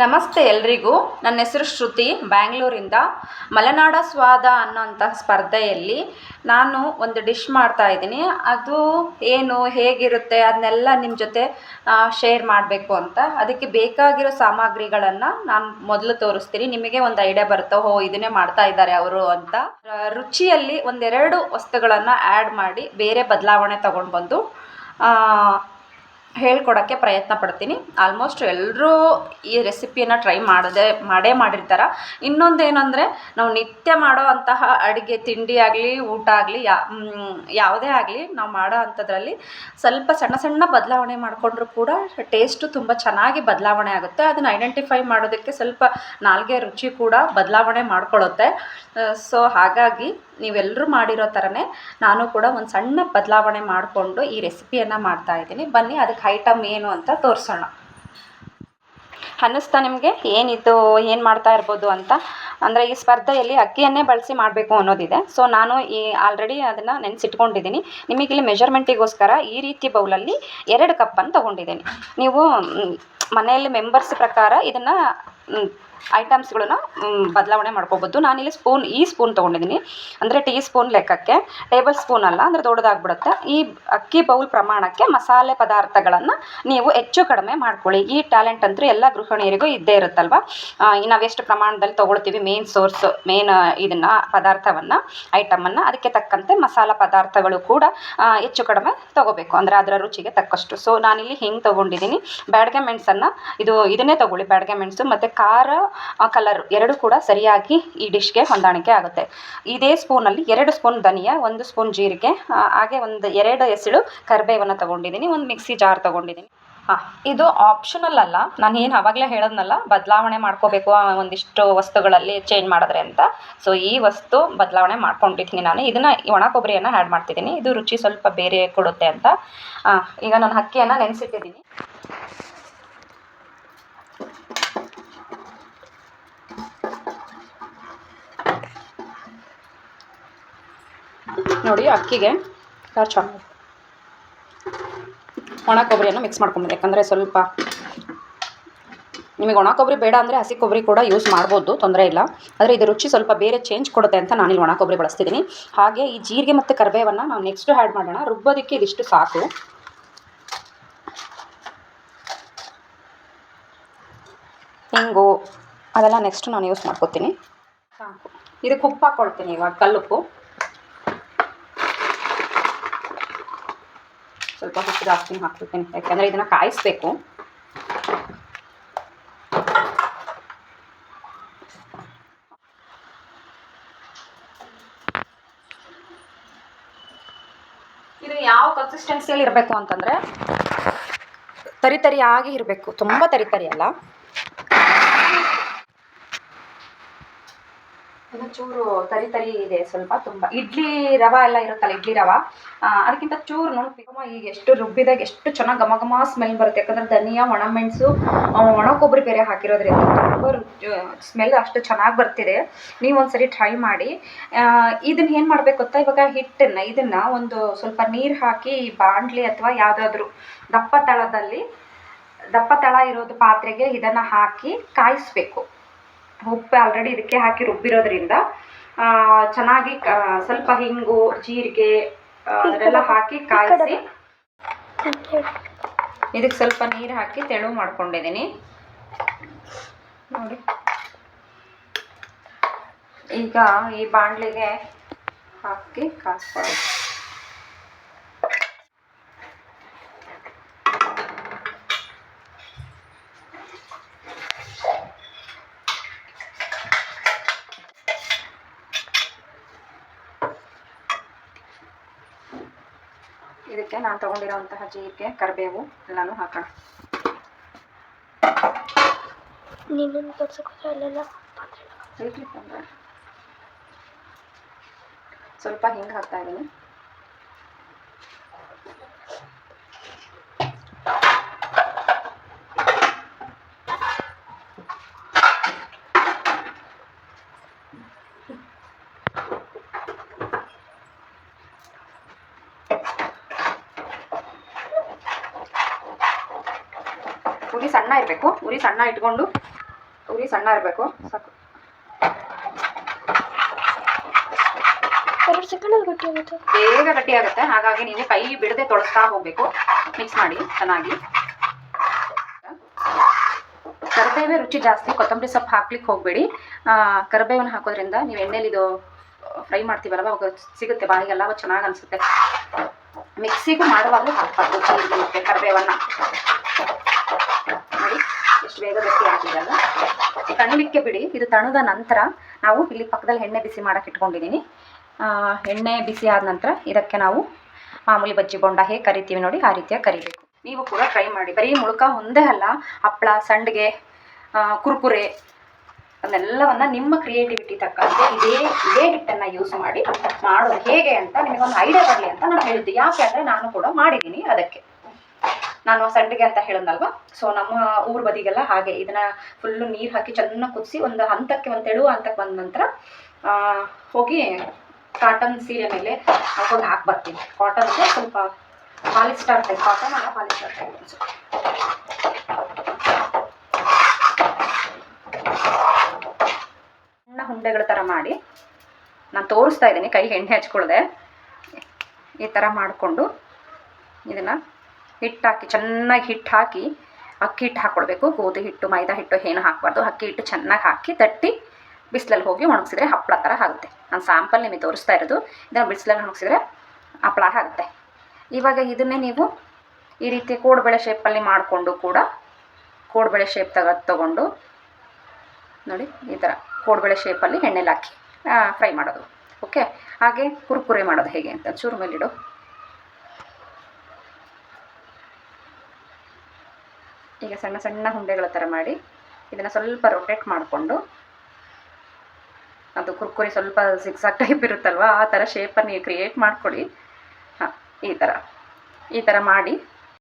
ನಮಸ್ತೆ ಎಲ್ರಿಗೂ. ನನ್ನ ಹೆಸರು ಶ್ರುತಿ, ಬ್ಯಾಂಗ್ಳೂರಿಂದ. ಮಲೆನಾಡ ಸ್ವಾದ ಅನ್ನೋಂಥ ಸ್ಪರ್ಧೆಯಲ್ಲಿ ನಾನು ಒಂದು ಡಿಶ್ ಮಾಡ್ತಾ ಇದ್ದೀನಿ. ಅದು ಏನು, ಹೇಗಿರುತ್ತೆ, ಅದನ್ನೆಲ್ಲ ನಿಮ್ಮ ಜೊತೆ ಶೇರ್ ಮಾಡಬೇಕು ಅಂತ. ಅದಕ್ಕೆ ಬೇಕಾಗಿರೋ ಸಾಮಗ್ರಿಗಳನ್ನು ನಾನು ಮೊದಲು ತೋರಿಸ್ತೀನಿ. ನಿಮಗೆ ಒಂದು ಐಡಿಯಾ ಬರುತ್ತೆ ಹೋ ಇದನ್ನೇ ಮಾಡ್ತಾ ಇದ್ದಾರೆ ಅವರು ಅಂತ. ರುಚಿಯಲ್ಲಿ ಒಂದೆರಡು ವಸ್ತುಗಳನ್ನು ಆ್ಯಡ್ ಮಾಡಿ ಬೇರೆ ಬದಲಾವಣೆ ತೊಗೊಂಡು ಬಂದು ಹೇಳ್ಕೊಡೋಕ್ಕೆ ಪ್ರಯತ್ನ ಪಡ್ತೀನಿ ಆಲ್ಮೋಸ್ಟ್ ಎಲ್ಲರೂ ಈ ರೆಸಿಪಿಯನ್ನು ಟ್ರೈ ಮಾಡದೆ, ಮಾಡೇ ಮಾಡಿರ್ತಾರೆ. ಇನ್ನೊಂದು ಏನಂದರೆ ನಾವು ನಿತ್ಯ ಮಾಡೋ ಅಂತಹ ಅಡುಗೆ, ತಿಂಡಿ ಆಗಲಿ, ಊಟ ಆಗಲಿ, ಯಾ ಯಾವುದೇ ಆಗಲಿ, ನಾವು ಮಾಡೋ ಅಂಥದ್ರಲ್ಲಿ ಸ್ವಲ್ಪ ಸಣ್ಣ ಸಣ್ಣ ಬದಲಾವಣೆ ಮಾಡಿಕೊಂಡ್ರು ಕೂಡ ಟೇಸ್ಟು ತುಂಬ ಚೆನ್ನಾಗಿ ಬದಲಾವಣೆ ಆಗುತ್ತೆ. ಅದನ್ನು ಐಡೆಂಟಿಫೈ ಮಾಡೋದಕ್ಕೆ ಸ್ವಲ್ಪ ನಾಲ್ಗೆ ರುಚಿ ಕೂಡ ಬದಲಾವಣೆ ಮಾಡಿಕೊಳ್ಳುತ್ತೆ ಸೊ ಹಾಗಾಗಿ ನೀವೆಲ್ಲರೂ ಮಾಡಿರೋ ಥರನೇ ನಾನು ಕೂಡ ಒಂದು ಸಣ್ಣ ಬದಲಾವಣೆ ಮಾಡಿಕೊಂಡು ಈ ರೆಸಿಪಿಯನ್ನು ಮಾಡ್ತಾ ಇದ್ದೀನಿ. ಬನ್ನಿ, ಅದಕ್ಕೆ ಐಟಮ್ ಏನು ಅಂತ ತೋರಿಸೋಣ. ಅನ್ನಿಸ್ತಾ ನಿಮಗೆ? ಏನಿದು, ಏನು ಮಾಡ್ತಾ ಇರ್ಬೋದು ಅಂತ? ಅಂದರೆ ಈ ಸ್ಪರ್ಧೆಯಲ್ಲಿ ಅಕ್ಕಿಯನ್ನೇ ಬಳಸಿ ಮಾಡಬೇಕು ಅನ್ನೋದಿದೆ. ಸೊ ನಾನು ಈ ಆಲ್ರೆಡಿ ಅದನ್ನು ನೆನೆಸಿಟ್ಕೊಂಡಿದ್ದೀನಿ. ನಿಮಗಿಲ್ಲಿ ಮೆಜರ್ಮೆಂಟಿಗೋಸ್ಕರ ಈ ರೀತಿ ಬೌಲಲ್ಲಿ ಎರಡು ಕಪ್ಪನ್ನು ತೊಗೊಂಡಿದ್ದೀನಿ. ನೀವು ಮನೆಯಲ್ಲಿ ಮೆಂಬರ್ಸ್ ಪ್ರಕಾರ ಇದನ್ನು ಐಟಮ್ಸ್ಗಳನ್ನ ಬದಲಾವಣೆ ಮಾಡ್ಕೋಬೋದು. ನಾನಿಲ್ಲಿ ಸ್ಪೂನ್ ಈ ಸ್ಪೂನ್ ತೊಗೊಂಡಿದ್ದೀನಿ. ಅಂದರೆ ಟೀ ಸ್ಪೂನ್ ಲೆಕ್ಕಕ್ಕೆ ಟೇಬಲ್ ಸ್ಪೂನ್ ಅಲ್ಲ, ಅಂದರೆ ದೊಡ್ಡದಾಗ್ಬಿಡುತ್ತೆ. ಈ ಅಕ್ಕಿ ಬೌಲ್ ಪ್ರಮಾಣಕ್ಕೆ ಮಸಾಲೆ ಪದಾರ್ಥಗಳನ್ನು ನೀವು ಹೆಚ್ಚು ಕಡಿಮೆ ಮಾಡ್ಕೊಳ್ಳಿ. ಈ ಟ್ಯಾಲೆಂಟ್ ಅಂತೂ ಎಲ್ಲ ಗೃಹಿಣಿಯರಿಗೂ ಇದ್ದೇ ಇರುತ್ತಲ್ವ? ನಾವು ಎಷ್ಟು ಪ್ರಮಾಣದಲ್ಲಿ ತೊಗೊಳ್ತೀವಿ ಮೇನ್ ಸೋರ್ಸ್ ಮೇನ್ ಇದನ್ನು, ಪದಾರ್ಥವನ್ನು ಐಟಮನ್ನು ಅದಕ್ಕೆ ತಕ್ಕಂತೆ ಮಸಾಲೆ ಪದಾರ್ಥಗಳು ಕೂಡ ಹೆಚ್ಚು ಕಡಿಮೆ ತೊಗೋಬೇಕು. ಅಂದರೆ ಅದರ ರುಚಿಗೆ ತಕ್ಕಷ್ಟು. ಸೊ ನಾನಿಲ್ಲಿ ಹಿಂಗೆ ತೊಗೊಂಡಿದ್ದೀನಿ. ಬ್ಯಾಡ್ಗೆ ಮೆಣಸನ್ನು ಇದು, ಇದನ್ನೇ ತೊಗೊಳ್ಳಿ. ಬ್ಯಾಡ್ಗೆ ಮೆಣಸು ಮತ್ತು ಖಾರ ಕಲರ್ ಎರಡು ಕೂಡ ಸರಿಯಾಗಿ ಈ ಡಿಶ್ಗೆ ಹೊಂದಾಣಿಕೆ ಆಗುತ್ತೆ. ಇದೇ ಸ್ಪೂನಲ್ಲಿ ಎರಡು ಸ್ಪೂನ್ ಧನಿಯಾ, ಒಂದು ಸ್ಪೂನ್ ಜೀರಿಗೆ ಹಾಗೆ ಒಂದು ಎರಡು ಎಸಳು ಕರಿಬೇವನ್ನು ತೊಗೊಂಡಿದ್ದೀನಿ, ಒಂದು ಮಿಕ್ಸಿ ಜಾರ್ ತೊಗೊಂಡಿದ್ದೀನಿ. ಹಾಂ, ಇದು ಆಪ್ಷನಲ್ ಅಲ್ಲ, ನಾನು ಏನು ಆವಾಗಲೇ ಹೇಳೋದ್ನಲ್ಲ, ಬದಲಾವಣೆ ಮಾಡ್ಕೋಬೇಕು ಒಂದಿಷ್ಟು ವಸ್ತುಗಳಲ್ಲಿ ಚೇಂಜ್ ಮಾಡಿದ್ರೆ ಅಂತ. ಸೊ ಈ ವಸ್ತು ಬದಲಾವಣೆ ಮಾಡ್ಕೊಂಡಿದ್ದೀನಿ ನಾನು. ಇದನ್ನು ಒಣ ಕೊಬ್ಬರಿಯನ್ನು ಆ್ಯಡ್ ಮಾಡ್ತಿದ್ದೀನಿ. ಇದು ರುಚಿ ಸ್ವಲ್ಪ ಬೇರೆ ಕೊಡುತ್ತೆ ಅಂತ. ಈಗ ನಾನು ಅಕ್ಕಿಯನ್ನು ನೆನೆಸಿಟ್ಟಿದ್ದೀನಿ. ನೋಡಿ ಅಕ್ಕಿಗೆ ಚೆನ್ನಾಗಿ ಒಣ ಕೊಬ್ಬರಿಯನ್ನು ಮಿಕ್ಸ್ ಮಾಡ್ಕೊಂಬಿಡಿ ಯಾಕಂದರೆ ಸ್ವಲ್ಪ ನಿಮಗೆ ಒಣ ಕೊಬ್ಬರಿ ಬೇಡ ಅಂದರೆ ಹಸಿ ಕೊಬ್ಬರಿ ಕೂಡ ಯೂಸ್ ಮಾಡ್ಬೋದು, ತೊಂದರೆ ಇಲ್ಲ. ಆದರೆ ಇದು ರುಚಿ ಸ್ವಲ್ಪ ಬೇರೆ ಚೇಂಜ್ ಕೊಡುತ್ತೆ ಅಂತ ನಾನು ಇಲ್ಲಿ ಒಣ ಕೊಬ್ಬರಿ ಬಳಸ್ತಿದ್ದೀನಿ. ಹಾಗೆ ಈ ಜೀರಿಗೆ ಮತ್ತು ಕರಿಬೇವನ್ನು ನಾವು ನೆಕ್ಸ್ಟ್ ಆ್ಯಡ್ ಮಾಡೋಣ. ರುಬ್ಬೋದಕ್ಕೆ ಇದಿಷ್ಟು ಸಾಕು. ಹಿಂಗು ಅದೆಲ್ಲ ನೆಕ್ಸ್ಟ್ ನಾನು ಯೂಸ್ ಮಾಡ್ಕೋತೀನಿ. ಸಾಕು. ಇದಕ್ಕೆ ಉಪ್ಪು ಹಾಕ್ಕೊಳ್ತೀನಿ ಇವಾಗ, ಕಲ್ಲುಪ್ಪು. ಸ್ವಲ್ಪ ಉಪ್ಪು ಜಾಸ್ತಿ ಹಾಕ್ಬಿಡ್ತೀನಿ ಯಾಕಂದರೆ ಇದನ್ನು ಕಾಯಿಸ್ಬೇಕು. ಇದು ಯಾವ ಕನ್ಸಿಸ್ಟೆನ್ಸಿಯಲ್ಲಿ ಇರಬೇಕು ಅಂತಂದ್ರೆ ತರಿತರಿ ಆಗಿ ಇರಬೇಕು. ತುಂಬ ತರಿ ತರಿ ಅಲ್ಲ. ಇದು ಚೂರು ತರಿ ತರಿ ಇದೆ ಸ್ವಲ್ಪ ತುಂಬ. ಇಡ್ಲಿ ರವ ಎಲ್ಲ ಇರುತ್ತಲ್ಲ, ಇಡ್ಲಿ ರವ. ಅದಕ್ಕಿಂತ ಚೂರು ನೋಡಿ ಈಗ ಎಷ್ಟು ರುಬ್ಬಿದಾಗ ಎಷ್ಟು ಚೆನ್ನಾಗಿ ಘಮ ಘಮ ಸ್ಮೆಲ್ ಬರುತ್ತೆ. ಯಾಕಂದ್ರೆ ಧನಿಯಾ, ಒಣ ಮೆಣಸು ಒಣ ಕೊಬ್ಬರಿ ಬೇರೆ ಹಾಕಿರೋದ್ರಿಂದ ತುಂಬ ಸ್ಮೆಲ್ ಅಷ್ಟು ಚೆನ್ನಾಗಿ ಬರ್ತಿದೆ. ನೀವು ಒಂದ್ಸರಿ ಟ್ರೈ ಮಾಡಿ. ಇದನ್ನ ಏನು ಮಾಡಬೇಕು ಗೊತ್ತಾ? ಇವಾಗ ಹಿಟ್ಟನ್ನು, ಇದನ್ನು ಒಂದು ಸ್ವಲ್ಪ ನೀರು ಹಾಕಿ ಬಾಂಡ್ಲಿ ಅಥವಾ ಯಾವುದಾದ್ರೂ ದಪ್ಪ ತಳದಲ್ಲಿ, ದಪ್ಪ ತಳ ಇರೋದು ಪಾತ್ರೆಗೆ ಇದನ್ನು ಹಾಕಿ ಕಾಯಿಸ್ಬೇಕು. ಉಪ್ಪು ಆಲ್ರೆಡಿ ಇದಕ್ಕೆ ಹಾಕಿ ರುಬ್ಬಿರೋದ್ರಿಂದ ಆ, ಚೆನ್ನಾಗಿ ಸ್ವಲ್ಪ ಹಿಂಗು ಜೀರಿಗೆ ಅದೆಲ್ಲ ಹಾಕಿ ಕಾಯಿಸಿ. ಇದಕ್ಕೆ ಸ್ವಲ್ಪ ನೀರು ಹಾಕಿ ತೆಳು ಮಾಡ್ಕೊಂಡಿದ್ದೀನಿ. ನೋಡಿ. ಈಗ ಈ ಬಾಣಲಿಗೆ ಹಾಕಿ ಕಾಸ್ಕೊಳ್ಳಿ ಇದಕ್ಕೆ ನಾನು ತಗೊಂಡಿರುವಂತಹ ಜೀರಿಗೆ ಕರಿಬೇವು ಎಲ್ಲನೂ ಹಾಕೋಣ ನೀನನ್ನು ತೋರ್ಸಕ್ಕೋದ್ರೆ ಅಲ್ಲೆಲ್ಲ. ಸ್ವಲ್ಪ ಹಿಂಗೆ ಹಾಕ್ತಾ ಇದ್ದೀನಿ ಉರಿ ಸಣ್ಣ ಇರಬೇಕು. ಉರಿ ಸಣ್ಣ ಇಟ್ಕೊಂಡು ಉರಿ ಸಣ್ಣ ಇರಬೇಕು. ಸಾಕು. ಎರಡು ಸೆಕೆಂಡಲ್ಲಿ ಗಟ್ಟಿ ಆಗುತ್ತೆ. ಬೇಗ ಗಟ್ಟಿ ಆಗುತ್ತೆ. ಹಾಗಾಗಿ ನೀವು ಕೈ ಬಿಡದೆ ತೊಳಸ್ತಾ ಹೋಗಬೇಕು. ಮಿಕ್ಸ್ ಮಾಡಿ ಚೆನ್ನಾಗಿ. ಕರಿಬೇವೆ ರುಚಿ ಜಾಸ್ತಿ. ಕೊತ್ತಂಬರಿ ಸೊಪ್ಪು ಹಾಕ್ಲಿಕ್ಕೆ ಹೋಗಬೇಡಿ. ಕರಿಬೇವನ್ನ ಹಾಕೋದ್ರಿಂದ ನೀವು ಎಣ್ಣೆಲಿ ಇದು ಫ್ರೈ ಮಾಡ್ತೀವಲ್ವ? ಅವಾಗ ಸಿಗುತ್ತೆ. ಬಾಯಿಗೆಲ್ಲ ಅವಾಗ ಚೆನ್ನಾಗಿ ಅನಿಸುತ್ತೆ. ಮಿಕ್ಸಿಗೂ ಮಾಡುವಾಗಲೂ ಹಾಕ್ಬಾರ್ದು. ಜೀರಿಗೆ ಕರಿಬೇವನ್ನ. ಬೇಗ ಗಟ್ಟಿ ಆಗ್ತಿದೆಯಲ್ಲ ತಣ್ಣಲಿಕ್ಕೆ ಬಿಡಿ. ಇದು ತಣದ ನಂತರ ನಾವು ಇಲ್ಲಿ ಪಕ್ಕದಲ್ಲಿ ಎಣ್ಣೆ ಬಿಸಿ ಮಾಡಕ್ಕೆ ಇಟ್ಕೊಂಡಿದ್ದೀನಿ ಎಣ್ಣೆ ಬಿಸಿ ಆದ ನಂತರ ಇದಕ್ಕೆ ನಾವು ಮಾಮೂಲಿ ಬಜ್ಜಿ ಬೊಂಡ ಹೇಗೆ ಕರಿತೀವಿ ನೋಡಿ ಆ ರೀತಿಯಾಗಿ ಕರಿಬೇಕು. ನೀವು ಕೂಡ ಟ್ರೈ ಮಾಡಿ. ಬರೀ ಮುಳುಕ ಒಂದೇ ಅಲ್ಲ, ಹಪ್ಪಳ, ಸಂಡಿಗೆ ಕುರ್ಕುರೆ ಅದನ್ನೆಲ್ಲವನ್ನ ನಿಮ್ಮ ಕ್ರಿಯೇಟಿವಿಟಿ ತಕ್ಕಂತೆ ಇದೇ ಇದೇ ಹಿಟ್ಟನ್ನು ಯೂಸ್ ಮಾಡಿ ಮಾಡೋದು ಹೇಗೆ ಅಂತ ನಿಮಗೊಂದು ಐಡಿಯಾ ಬರಲಿ ಅಂತ ನಾನು ಹೇಳಿದ್ದೆ. ಯಾಕೆ ಅಂದರೆ ನಾನು ಕೂಡ ಮಾಡಿದ್ದೀನಿ ಅದಕ್ಕೆ. ನಾನು ಸಂಡಿಗೆ ಅಂತ ಹೇಳಿದ್ನಲ್ವಾ? ಸೊ ನಮ್ಮ ಊರ್ ಬದಿಗೆಲ್ಲ ಹಾಗೆ ಇದನ್ನ ಫುಲ್ಲು ನೀರು ಹಾಕಿ ಚೆನ್ನಾಗಿ ಕುದಿಸಿ ಒಂದು ಹಂತಕ್ಕೆ ಒಂದು ತೆಳು ಹಂತಕ್ಕೆ ಬಂದ ನಂತರ ಹೋಗಿ ಕಾಟನ್ ಸೀರೆ ಮೇಲೆ ಹಾಕೊಂಡು ಹಾಕಿ ಬರ್ತೀನಿ. ಕಾಟನ್ ಸ್ವಲ್ಪ ಪಾಲಿಸ್ಟಾರ್ ಟೈಪ್ ಕಾಟನ್ ಅಲ್ಲ ಪಾಲಿಸ್ಟಾರ್ ಟೈಪ್ ಸಣ್ಣ ಹುಂಡೆಗಳ ಥರ ಮಾಡಿ ನಾನು ತೋರಿಸ್ತಾ ಇದ್ದೀನಿ, ಕೈ ಎಣ್ಣೆ ಹಚ್ಕೊಳ್ಳದೆ ಈ ಥರ ಮಾಡಿಕೊಂಡು ಇದನ್ನು ಹಿಟ್ಟು ಹಾಕಿ, ಚೆನ್ನಾಗಿ ಹಿಟ್ಟು ಹಾಕಿ, ಅಕ್ಕಿ ಹಿಟ್ಟು ಹಾಕ್ಕೊಳ್ಬೇಕು ಗೋಧಿ ಹಿಟ್ಟು, ಮೈದಾ ಹಿಟ್ಟು ಏನು ಹಾಕಬಾರ್ದು. ಅಕ್ಕಿ ಹಿಟ್ಟು ಚೆನ್ನಾಗಿ ಹಾಕಿ ತಟ್ಟಿ ಬಿಸಿಲಲ್ಲಿ ಹೋಗಿ ಒಣಗಿಸಿದ್ರೆ ಹಪ್ಪಳ ಥರ ಆಗುತ್ತೆ. ನಾನು ಸ್ಯಾಂಪಲ್ ನಿಮಗೆ ತೋರಿಸ್ತಾ ಇರೋದು. ಇದನ್ನು ಬಿಸಿಲಲ್ಲಿ ಒಣಗಿಸಿದ್ರೆ ಹಪ್ಪಳ ಆಗುತ್ತೆ. ಇವಾಗ ಇದನ್ನೇ ನೀವು ಈ ರೀತಿ ಕೋಡುಬಳೆ ಶೇಪಲ್ಲಿ ಮಾಡಿಕೊಂಡು ಕೂಡ ಕೋಡುಬಳೆ ಶೇಪ್ ತಗ, ತಗೊಂಡು ನೋಡಿ, ಈ ಥರ ಕೋಡುಬಳೆ ಶೇಪಲ್ಲಿ ಎಣ್ಣೆಲಿ ಹಾಕಿ ಫ್ರೈ ಮಾಡೋದು. ಓಕೆ? ಹಾಗೆ ಕುರ್ಕುರೆ ಮಾಡೋದು ಹೇಗೆ ಅಂತ ಚೂರು ಮೇಲಿಡು. ಈಗ ಸಣ್ಣ ಸಣ್ಣ ಹುಂಡೆಗಳ ಥರ ಮಾಡಿ ಇದನ್ನು ಸ್ವಲ್ಪ ರೊಟೇಟ್ ಮಾಡಿಕೊಂಡು, ಅದು ಕುರ್ಕುರಿ ಸ್ವಲ್ಪ ಸಿಕ್ಸಾಕ್ ಟೈಪ್ ಇರುತ್ತಲ್ವ, ಆ ಥರ ಶೇಪನ್ನು ನೀವು ಕ್ರಿಯೇಟ್ ಮಾಡ್ಕೊಳ್ಳಿ. ಹಾಂ, ಈ ಥರ. ಈ ಥರ ಮಾಡಿ